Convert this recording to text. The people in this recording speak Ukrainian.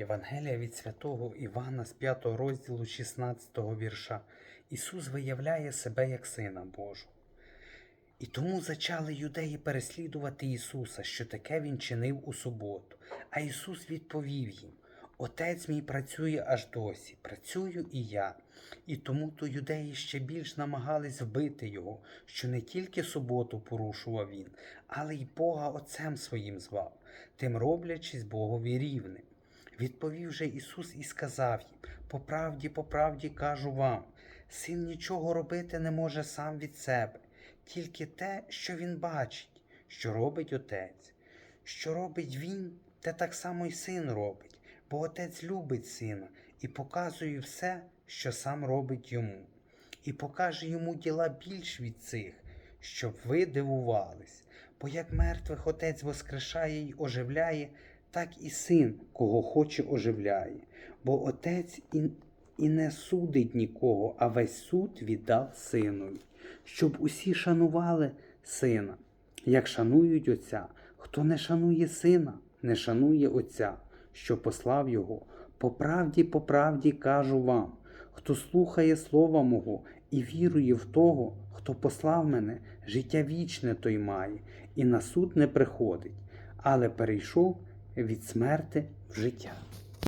Євангелія від святого Івана з 5 розділу 16 вірша. Ісус виявляє себе як Сина Божого. І тому зачали юдеї переслідувати Ісуса, що таке Він чинив у суботу. А Ісус відповів їм: Отець мій працює аж досі, працюю і я. І тому то юдеї ще більш намагались вбити його, що не тільки суботу порушував він, але й Бога Отцем своїм звав, тим роблячись Богові рівним. Відповів же Ісус і сказав їм: По правді, по правді кажу вам, син нічого робити не може сам від себе, тільки те, що він бачить, що робить отець. Що робить він, те так само й син робить, бо отець любить сина і показує все, що сам робить йому, і покаже йому діла більш від цих, щоб ви дивувались. Бо як мертвих отець воскрешає й оживляє, так і син, кого хоче, оживляє. Бо отець і, і не судить нікого, а весь суд віддав синові, щоб усі шанували сина, як шанують отця. Хто не шанує сина, не шанує отця, що послав його. По правді, по правді кажу вам, хто слухає слова мого і вірує в того, хто послав мене, життя вічне той має, і на суд не приходить, але перейшов від смерти в життя.